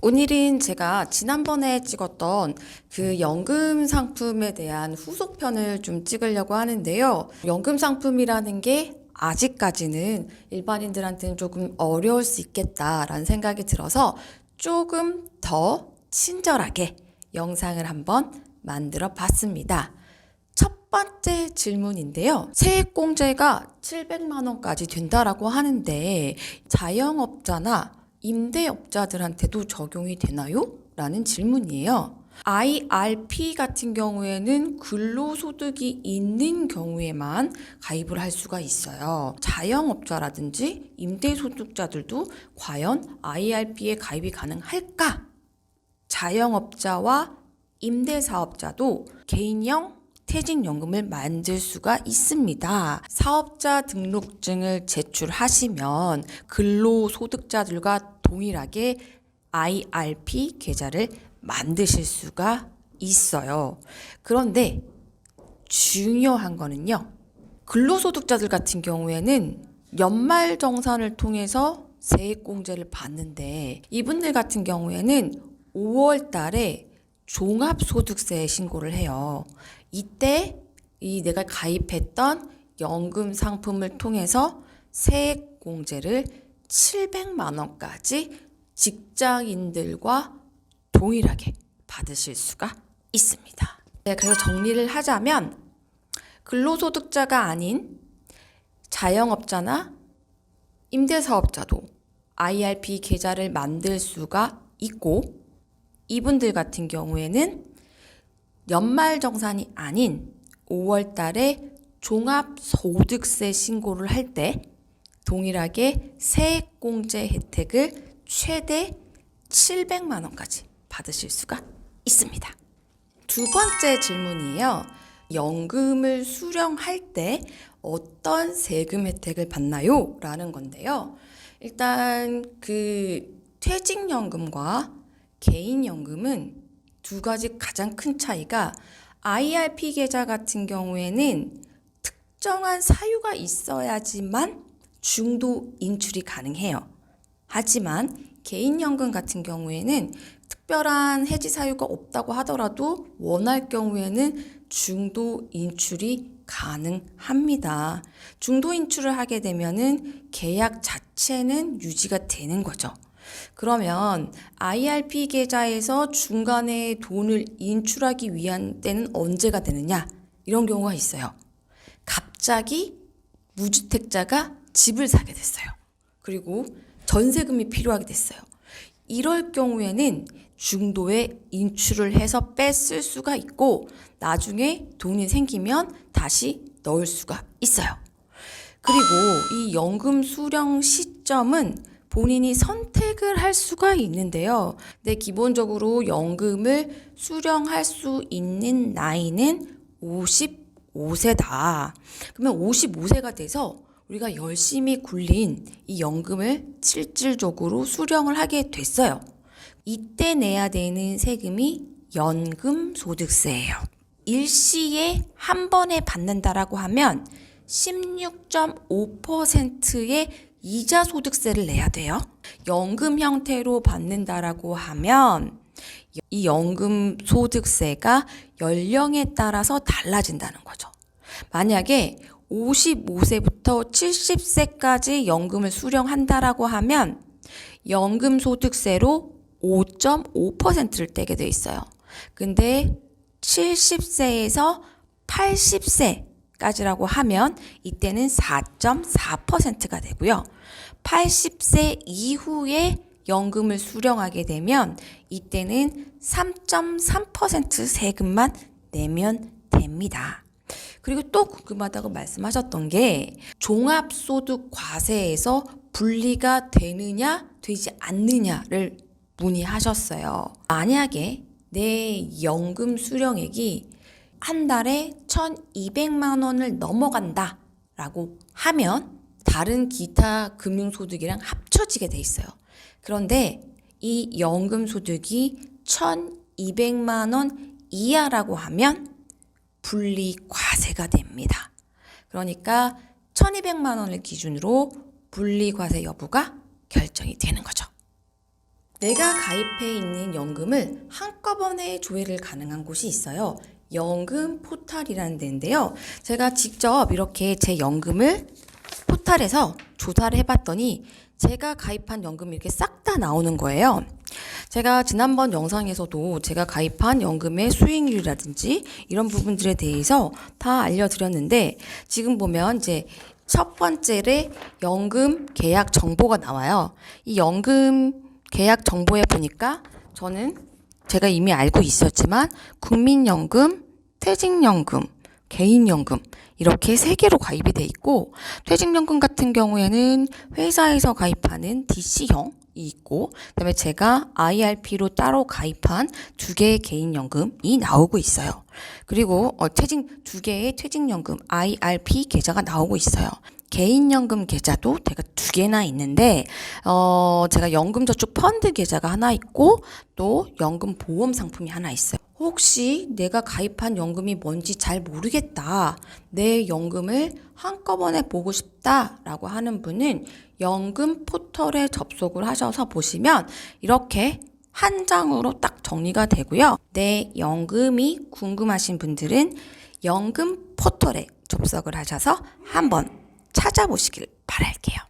오늘은 제가 지난번에 찍었던 그 연금 상품에 대한 후속편을 좀 찍으려고 하는데요. 연금 상품이라는 게 아직까지는 일반인들한테는 조금 어려울 수 있겠다라는 생각이 들어서 조금 더 친절하게 영상을 한번 만들어 봤습니다. 첫 번째 질문인데요. 세액공제가 700만 원까지 된다라고 하는데 자영업자나 임대업자들한테도 적용이 되나요? 라는 질문이에요. IRP 같은 경우에는 근로소득이 있는 경우에만 가입을 할 수가 있어요. 자영업자라든지 임대소득자들도 과연 IRP에 가입이 가능할까? 자영업자와 임대사업자도 개인형 퇴직연금을 만들 수가 있습니다. 사업자 등록증을 제출하시면 근로소득자들과 동일하게 IRP 계좌를 만드실 수가 있어요. 그런데 중요한 거는요. 근로소득자들 같은 경우에는 연말 정산을 통해서 세액공제를 받는데 이분들 같은 경우에는 5월 달에 종합소득세 신고를 해요. 이때 이 내가 가입했던 연금 상품을 통해서 세액 공제를 700만 원까지 직장인들과 동일하게 받으실 수가 있습니다. 네, 그래서 정리를 하자면 근로소득자가 아닌 자영업자나 임대사업자도 IRP 계좌를 만들 수가 있고 이분들 같은 경우에는 연말 정산이 아닌 5월 달에 종합소득세 신고를 할 때 동일하게 세액공제 혜택을 최대 700만 원까지 받으실 수가 있습니다. 두 번째 질문이에요. 연금을 수령할 때 어떤 세금 혜택을 받나요? 라는 건데요. 일단 그 퇴직연금과 개인연금은 두 가지 가장 큰 차이가 IRP 계좌 같은 경우에는 특정한 사유가 있어야지만 중도 인출이 가능해요. 하지만 개인연금 같은 경우에는 특별한 해지 사유가 없다고 하더라도 원할 경우에는 중도 인출이 가능합니다. 중도 인출을 하게 되면은 계약 자체는 유지가 되는 거죠. 그러면 IRP 계좌에서 중간에 돈을 인출하기 위한 때는 언제가 되느냐? 이런 경우가 있어요. 갑자기 무주택자가 집을 사게 됐어요. 그리고 전세금이 필요하게 됐어요. 이럴 경우에는 중도에 인출을 해서 뺐을 수가 있고 나중에 돈이 생기면 다시 넣을 수가 있어요. 그리고 이 연금 수령 시점은 본인이 선택을 할 수가 있는데요. 근데 기본적으로 연금을 수령할 수 있는 나이는 55세다. 그러면 55세가 돼서 우리가 열심히 굴린 이 연금을 실질적으로 수령을 하게 됐어요. 이때 내야 되는 세금이 연금 소득세예요. 일시에 한 번에 받는다라고 하면 16.5%의 이자 소득세를 내야 돼요. 연금 형태로 받는다라고 하면 이 연금 소득세가 연령에 따라서 달라진다는 거죠. 만약에 55세부터 70세까지 연금을 수령한다라고 하면 연금 소득세로 5.5%를 떼게 돼 있어요. 근데 70세에서 80세 까지라고 하면 이때는 4.4%가 되고요. 80세 이후에 연금을 수령하게 되면 이때는 3.3% 세금만 내면 됩니다. 그리고 또 궁금하다고 말씀하셨던 게 종합소득 과세에서 분리가 되느냐 되지 않느냐를 문의하셨어요. 만약에 내 연금 수령액이 한 달에 1,200만 원을 넘어간다 라고 하면 다른 기타 금융소득이랑 합쳐지게 돼 있어요. 그런데 이 연금 소득이 1,200만 원 이하라고 하면 분리 과세가 됩니다. 그러니까 1200만 원을 기준으로 분리 과세 여부가 결정이 되는 거죠. 내가 가입해 있는 연금을 한꺼번에 조회를 가능한 곳이 있어요. 연금 포탈이라는 데인데요. 제가 직접 이렇게 제 연금을 포탈에서 조사를 해봤더니 제가 가입한 연금이 이렇게 싹 다 나오는 거예요. 제가 지난번 영상에서도 제가 가입한 연금의 수익률이라든지 이런 부분들에 대해서 다 알려드렸는데 지금 보면 이제 첫 번째에 연금 계약 정보가 나와요. 이 연금 계약 정보에 보니까 저는 제가 이미 알고 있었지만 국민연금, 퇴직연금, 개인연금 이렇게 세 개로 가입이 돼 있고 퇴직연금 같은 경우에는 회사에서 가입하는 DC형이 있고 그다음에 제가 IRP로 따로 가입한 두 개의 개인연금이 나오고 있어요. 그리고 어, 퇴직 두 개의 퇴직연금 IRP 계좌가 나오고 있어요. 개인연금 계좌도 제가 두 개나 있는데 어 제가 연금저축 펀드 계좌가 하나 있고 또 연금 보험 상품이 하나 있어요. 혹시 내가 가입한 연금이 뭔지 잘 모르겠다. 내 연금을 한꺼번에 보고 싶다 라고 하는 분은 연금 포털에 접속을 하셔서 보시면 이렇게 한 장으로 딱 정리가 되고요. 내 연금이 궁금하신 분들은 연금 포털에 접속을 하셔서 한번 찾아보시길 바랄게요.